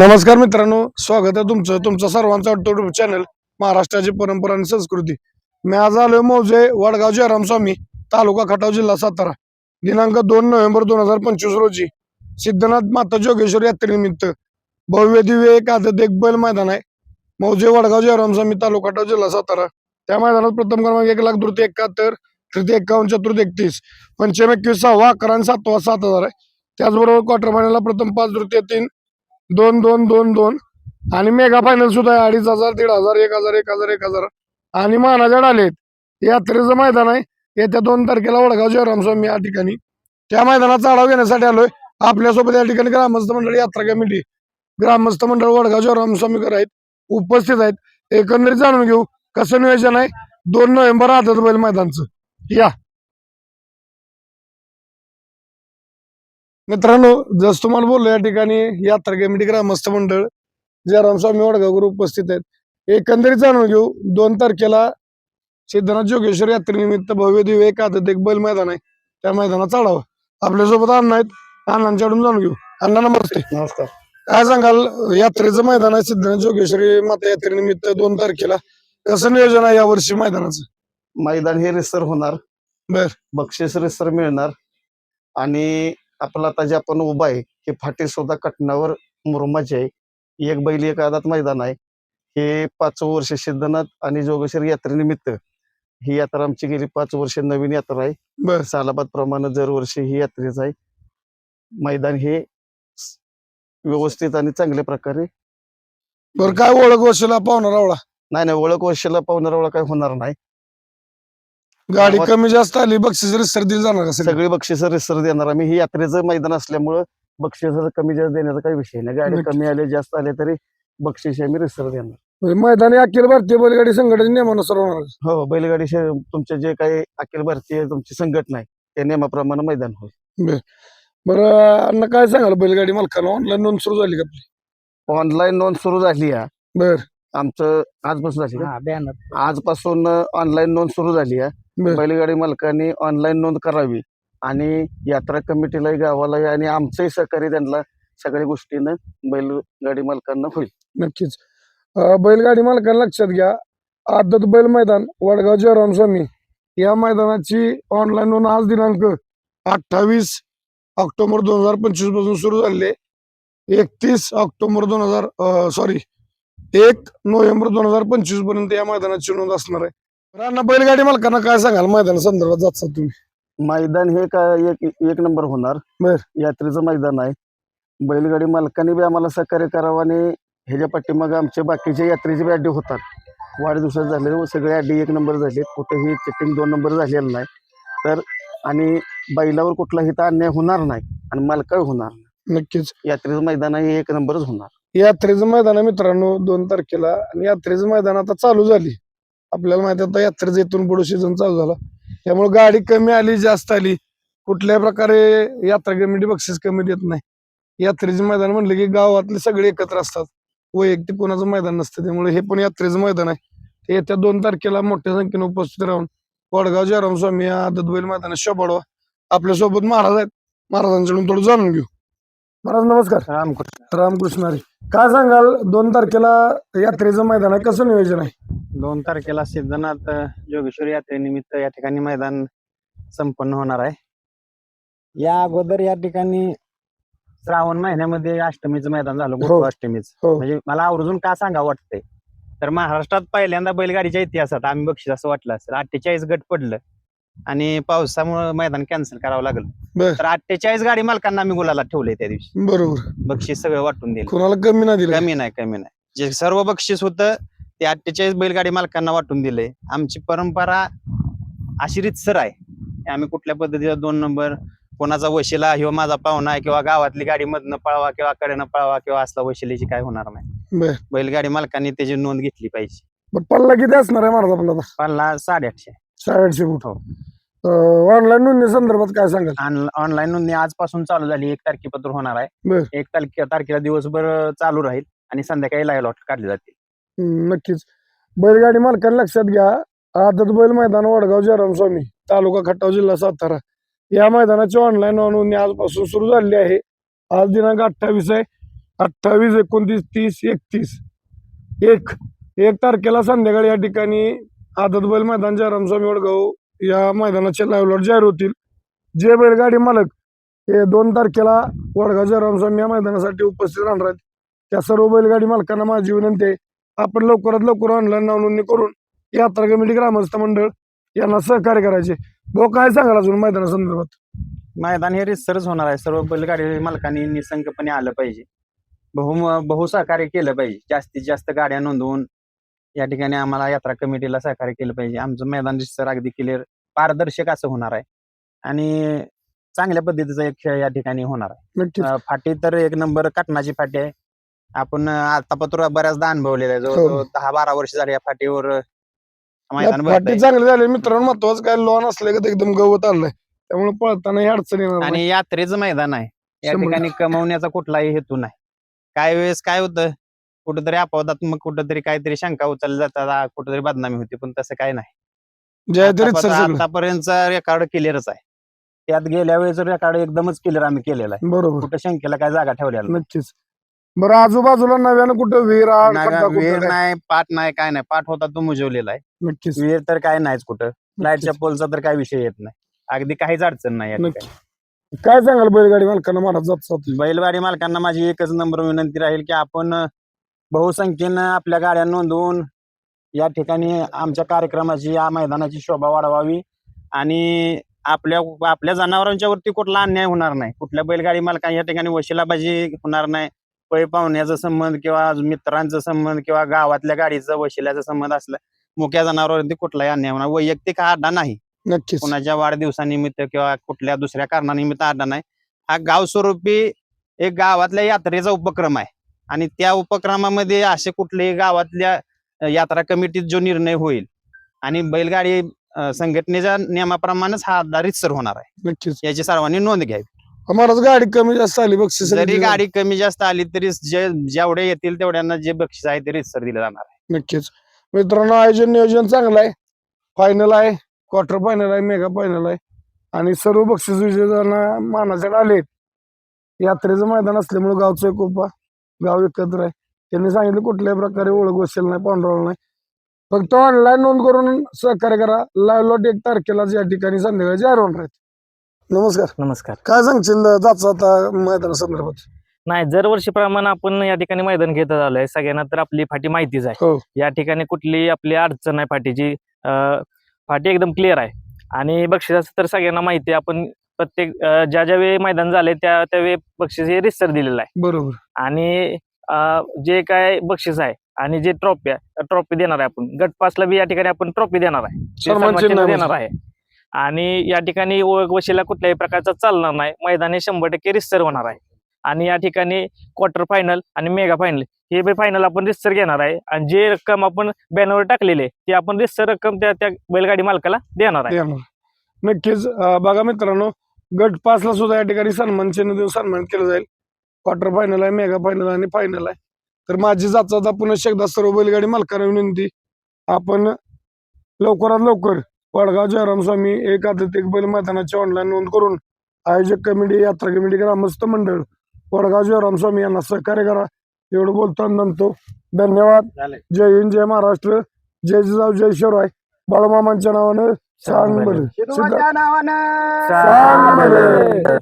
नमस्कार मित्रांनो स्वागत आहे तुमचं. तुमचं सर्वांचं युट्यूब चॅनल महाराष्ट्राची परंपरा आणि संस्कृती. मी आज आलोय मौजे वडगाव जयराम स्वामी तालुका खटाव जिल्हा सातारा. दिनांक दोन नोव्हेंबर दोन हजार पंचवीस रोजी सिद्धनाथ माता जोगेश्वर यात्रेनिमित्त भव्य दिव्य एक आदत एक बैल मैदान आहे. मौजे वडगाव जयराम स्वामी तालुका खटाव जिल्हा सातारा. त्या मैदानात प्रथम क्रमांक एक लाख तृतीय एकाहत्तर तृतीय एकावन्न चतुर्थ एकतीस पंचम एकवीस सहावा अकरा आणि सातवा सात हजार आहे. त्याचबरोबर क्वार्टर फायनलला प्रथम पाच तृतीय तीन दोन दोन दोन दोन. आणि मेगा फायनल सुद्धा आहे. अडीच हजार दीड हजार एक हजार एक हजार एक हजार. आणि मानाच्या डालेत. यात्रेचं मैदान आहे. येत्या दोन तारखेला वडगाव जयराम स्वामी या ठिकाणी. त्या मैदानात चढाव घेण्यासाठी आलोय. आपल्यासोबत या ठिकाणी ग्रामस्थ मंडळ यात्रा कमिटी. ग्रामस्थ मंडळ वडगाव जयराम स्वामीकर आहेत. उपस्थित आहेत. एकंदरीत जाणून घेऊ कसं नियोजन आहे. दोन नोव्हेंबर आदत बैल मैदानचं. या. मित्रांनो जस तुम्हाला बोललो या ठिकाणी यात्रा कमिटी ग्रामस्थ मंडळ जयराम स्वामी वडगाव गुरु उपस्थित आहेत. एकंदरीत जाणून घेऊ दोन तारखेला सिद्धनाथ जोगेश्वर यात्रेनिमित्त भव्य दिव्य एक आदत एक बैल मैदान आहे. त्या मैदानात चढावं. आपल्यासोबत अण्णा आहेत. अण्णांच्याकडून जाणून घेऊ. अण्णा नमस्ते. नमस्कार. काय सांगाल यात्रेचं मैदान आहे सिद्धनाथ जोगेश्वरी माता यात्रेनिमित्त दोन तारखेला. कसं नियोजन आहे यावर्षी मैदानाचं? मैदान हे रिसर होणार. बर. बक्षीस रिसर मिळणार. आणि आपलं आता जे आपण उभा आहे हे फाटे सुद्धा कटनावर मुरुमाचे आहे. एक बैल एक आदात मैदान आहे. हे पाच वर्ष सिद्धनाथ आणि जोगेश्वर यात्रेनिमित्त ही यात्रा आमची गेली. पाच वर्ष नवीन यात्रा आहे. बर. सालाबाद प्रमाणे दरवर्षी ही यात्रेच आहे. मैदान हे व्यवस्थित आणि चांगल्या प्रकारे बरं काय ओळख वशिला पाहुणा रावळा नाही नाही ओळख वर्षाला पाहुणारा काय होणार नाही. गाडी गावात- कमी जास्त आली बक्षीस रिसर दिली जाणार का सगळी? सगळी बक्षिस रिसर देणार आम्ही. ही यात्रेचं मैदान असल्यामुळं बक्षीस कमी जास्त देण्याचा काही विषय नाही. गाडी नक्की. कमी आले जास्त आले तरी बक्षीस आम्ही रिसर देणार. म्हणजे मैदानी अखिल भारतीय बैलगाडी संघटनेच्या नियमानुसार होणार. का? हो बैलगाडी शे- तुमचे जे काही अखिल भारतीय तुमची संघटना आहे त्या नियमाप्रमाणे मैदान होईल. बरं अण्णा काय सांगाल? बैलगाडी मालकाला ऑनलाईन नोंद सुरू झाली का आपली? ऑनलाईन नोंद सुरू झाली आहे. बर. आमचं आजपासून झाली का? बॅनर आजपासून ऑनलाईन नोंद सुरू झाली आहे. बर. बैलगाडी मालकांनी ऑनलाईन नोंद करावी आणि यात्रा कमिटीलाही गावालाही आणि आमचंही सहकार्य त्यांना सगळ्या गोष्टीनं बैलगाडी मालकांना होईल. नक्कीच. अं, बैलगाडी मालकाला लक्षात घ्या. आदत बैल मैदान वडगाव जयराम स्वामी. या मैदानाची ऑनलाईन नोंद आज दिनांक अठ्ठावीस ऑक्टोबर दोन हजार पंचवीसपासून सुरू झालेली आहे. एकतीस ऑक्टोबर दोन हजार सॉरी एक नोव्हेंबर दोन हजार पंचवीसपर्यंत या मैदानाची नोंद असणार आहे. अण्णा बैलगाडी मालकांना काय सांगाल? मैदाना संदर्भात जातात तुम्ही. मैदान हे काय एक एक नंबर होणार. यात्रेचं मैदान आहे. बैलगाडी मालकांनी बी आम्हाला सहकार्य करावं आणि ह्याच्या पाठीमागे आमचे बाकीचे यात्रेचे बी अड्डे होतात. वाढदिवसात झाले सगळे अड्डे एक नंबर झाले कुठेही चेकिंग दोन नंबर झालेलं नाही. तर आणि बैलावर कुठलाही तर अन्याय होणार नाही आणि मालकाही होणार नाही. नक्कीच. यात्रेचं मैदान हे एक नंबरच होणार. यात्रेचं मैदान आहे मित्रांनो दोन तारखेला. आणि यात्रेचं मैदान आता चालू झाली. आपल्याला माहिती आता यात्रेचं इथून पुढे सीझन चालू झाला. त्यामुळे गाडी कमी आली जास्त आली. कुठल्याही प्रकारे यात्रा कमिटी बक्षीस कमी देत नाही. यात्रेचं मैदान म्हणलं की गावातले सगळे एकत्र असतात. वैयक्तिक कोणाचं मैदान नसतं. त्यामुळे हे पण यात्रेचं मैदान आहे. ते येत्या दोन तारखेला मोठ्या संख्येने उपस्थित राहून वडगाव जयराम स्वामी या आदत बैल मैदानात शोभाडवा. आपल्यासोबत महाराज आहेत. महाराजांकडून थोडं जाणून घेऊ. महाराज नमस्कार. रामकृष्ण. रामकृष्ण हरी. काय सांगाल दोन तारखेला यात्रेचं मैदान आहे कसं नियोजन आहे? दोन तारखेला सिद्धनाथ जोगेश्वर यात्रेनिमित्त या ठिकाणी मैदान संपन्न होणार आहे. या अगोदर या ठिकाणी श्रावण महिन्यामध्ये अष्टमीचं मैदान झालं हो. गोकुळ अष्टमीचं. हो. म्हणजे मला आवर्जून का सांगा वाटतंय? तर महाराष्ट्रात पहिल्यांदा बैलगाडीच्या इतिहासात आम्ही बक्षीस असं वाटलं असेल. अठ्ठेचाळीस गट पडलं. आणि पावसामुळे मैदान कॅन्सल करावं लागलं. बर. तर अठ्ठेचाळीस गाडी मालकांना आम्ही गुलाला ठेवले त्या दिवशी. बरोबर. बक्षीस सगळं वाटून दिलं. कोणाला कमी नाही दिलं? कमी नाही कमी नाही. जे सर्व बक्षीस होतं ते अठ्ठेचाळीस बैलगाडी मालकांना वाटून दिले आमची परंपरा अशी रितसर आहे. की आम्ही कुठल्या पद्धतीचा दोन नंबर कोणाचा वशिला ह्यो माझा पाहुणा आहे किंवा गावातली गाडी मधनं पळवा किंवा कडेनं पळवा किंवा असला वशिलेची काय होणार नाही. बैलगाडी मालकांनी त्याची नोंद घेतली पाहिजे. पण पल्ला किती असणार आहे महाराज आपला आता? पन्नास साडेआठशे. फूट हो. ऑनलाईन नोंदणी संदर्भात काय सांगाल? ऑनलाईन नोंदणी आजपासून चालू झाली एक तारखेपत्र होणार आहे. बर. एक तारखे तारखेला दिवसभर चालू राहील आणि संध्याकाळी लाईव्ह लॉट काढले जातील. हम्म, नक्कीच. बैलगाडी मालकांना लक्षात घ्या आदत बैल मैदान वडगाव जयराम स्वामी तालुका खटाव जिल्हा सातारा. या मैदानाची ऑनलाईन नोंदणी आजपासून सुरू झालेली आहे. आज दिनांक अठ्ठावीस आहे. अठ्ठावीस एकोणतीस तीस एकतीस. एक एक तारखेला संध्याकाळी या ठिकाणी आदत बैल मैदान जयरामस्वामी वडगाव या मैदानाचे लाईव्ह जाहीर होतील. जे बैलगाडी मालक हे दोन तारखेला वडगाव जयरामस्वामी या मैदानासाठी उपस्थित राहणार आहेत त्या सर्व बैलगाडी मालकांना माझी विनंती आहे आपण लवकरात लवकर ऑनलाईन नोंदणी करून यात्रा कमिटी ग्रामस्थ मंडळ यांना सहकार्य करायचे. भाऊ काय सांगाल अजून मैदानासंदर्भात मैदान हे रिसर्च होणार आहे. सर्व बैलगाडी मालकांनी निसंकपणे आलं पाहिजे. बहु बहु सहकार्य केलं पाहिजे. जास्तीत जास्त गाड्या नोंदवून या ठिकाणी आम्हाला यात्रा कमिटीला सहकार्य केलं पाहिजे. आमचं मैदान रितसर अगदी क्लिअर पारदर्शक असं होणार आहे. आणि चांगल्या पद्धतीचा एक खेळ या ठिकाणी होणार आहे. अं, फाटी तर एक नंबर काटणाची फाटी आहे. आपण आतापत्र बऱ्याचदा अनुभवलेलं आहे. जवळजवळ हो. दहा बारा वर्ष झाली या फाटीवर अं, मैदान फाटी भरतंय. चांगली झाली. मित्रांनो महत्वाचं काय लॉन असले का एकदम गवत आलंय त्यामुळे पळताना अडचण येणार नाही. आणि यात्रेचं मैदान आहे. या शंभर ठिकाणी कमवण्याचा कुठलाही हेतू नाही. काय वेळेस काय होतं कुठेतरी अपवादात्मक कुठेतरी काहीतरी शंका उचलल्या जातात कुठेतरी बदनामी होती पण तसं काय नाही. आतापर्यंत- रेकॉर्ड क्लिअरच आहे. त्यात गेल्या वेळेस रेकॉर्ड एकदमच क्लिअर आम्ही केलेला आहे. बरोबर. कुठं शंकेला काय जागा ठेवलेला नाही. नक्कीच. बरं आजूबाजूला नव्यानं कुठं विहीर विहीर? नाही पाठ नाही काय नाही. पाठ होता तो मुजवलेला आहे. नक्कीच. विहीर तर काय नाहीच कुठं. लाईटच्या. पोलचा तर काय विषय येत नाही. अगदी काहीच अडचण नाही काय सांगाल बैलगाडी मालकांना? महाराज जात बैलगाडी मालकांना माझी एकच नंबर विनंती राहील की आपण बहुसंख्येनं आपल्या गाड्या नोंदवून या ठिकाणी आमच्या कार्यक्रमाची या मैदानाची शोभा वाढवावी आणि आपल्या आपल्या जनावरांच्या वरती कुठला अन्याय होणार नाही. कुठल्या बैलगाडी मालकांना या ठिकाणी वशिलाबाजी होणार नाही. पै पाहुण्याचा संबंध किंवा मित्रांचा संबंध किंवा गावातल्या गाडीचा वशिल्याचा संबंध असला मुक्या जनावरांवरती कुठलाही अन्याय होणार वैयक्तिक हा अड्डा नाही. नक्कीच. कुणाच्या वाढदिवसानिमित्त किंवा कुठल्या दुसऱ्या कारणानिमित्त अड्डा नाही. हा गाव स्वरूपी एक गावातल्या यात्रेचा उपक्रम आहे. आणि त्या उपक्रमामध्ये असे कुठलेही गावातल्या यात्रा कमिटीत जो निर्णय होईल आणि बैलगाडी संघटनेच्या नियमाप्रमाणेच हा अड्डा रितसर होणार आहे. नक्कीच. याची सर्वांनी नोंद घ्यावी. महाराज गाडी कमी जास्त आली बक्षीस जरी गाडी कमी जास्त आली तरी जे जेवढे येतील तेवढ्यांना जे बक्षीस आहे ते रितसर दिलं जाणार आहे. नक्कीच. मित्रांनो आयोजन नियोजन चांगलं आहे. फायनल आहे. क्वार्टर फायनल आहे. मेगा फायनल आहे. आणि सर्व बक्षीस विजेत्यांना मानाचे आले यात्रेचं मैदान असल्यामुळे गावचं उपा गाव एकत्र आहे. त्यांनी सांगितलं कुठल्याही प्रकारे ओळख वसेल नाही पांढरवळ नाही. फक्त ऑनलाईन नोंद करून सहकार्य करा. लाईव्ह लॉट एक तारखेला या ठिकाणी संध्याकाळी जाहीर होणार आहेत. नमस्कार. नमस्कार. काय सांगशील जात आता मैदानासंदर्भात नाही दरवर्षीप्रमाणे आपण या ठिकाणी मैदान घेत आलोय. सगळ्यांना तर आपली फाटी माहितीच आहे. हो. या ठिकाणी कुठली आपली अडचण आहे फाटीची. अं, फाटी एकदम क्लिअर आहे. आणि बक्षिसाचं तर सगळ्यांना माहिती आहे. आपण प्रत्येक ज्या ज्या वेळी मैदान झाले त्या त्यावेळी बक्षीस हे रिसर दिलेलं आहे. बरोबर. आणि जे काय बक्षीस आहे आणि जे ट्रॉफी आहे ट्रॉफी देणार आहे आपण. गट पासला बी या ठिकाणी आपण ट्रॉफी देणार आहे. देणार आहे. आणि या ठिकाणी ओळख वशीला कुठल्याही प्रकारचा चालणार नाही. मैदान हे शंभर टक्के रिस्तर होणार आहे. आणि या ठिकाणी क्वार्टर फायनल आणि मेगा फायनल हे बी फायनल आपण रिस्तर घेणार आहे. आणि जे रक्कम आपण बॅनरवर टाकलेली आहे ती आपण रिस्तर रक्कम त्या त्या बैलगाडी मालकाला देणार आहे. नक्कीच बघा मित्रांनो गट पाचला सुद्धा या ठिकाणी सन्मान चिन्ह देऊन सन्मान केलं जाईल. क्वार्टर फायनल आहे मेगा फायनल आणि फायनल आहे. तर माझी जात जाता पुन्हा एकदा सर्व बैलगाडी मालकांना विनंती आपण लवकरात लवकर वडगाव जयराम स्वामी एक आदत एक बैल मैदानाची ऑनलाईन नोंद करून आयोजक कमिटी यात्रा कमिटी ग्रामस्थ मंडळ वडगाव जयराम स्वामी यांना सहकार्य करा. एवढं बोलतो आणि म्हणतो धन्यवाद. जय हिंद जय महाराष्ट्र. जय जिजाऊ जय शिवराय. बाळमामांच्या नावानं सांग बरं शिरवाच्या नावानं. सांग बरं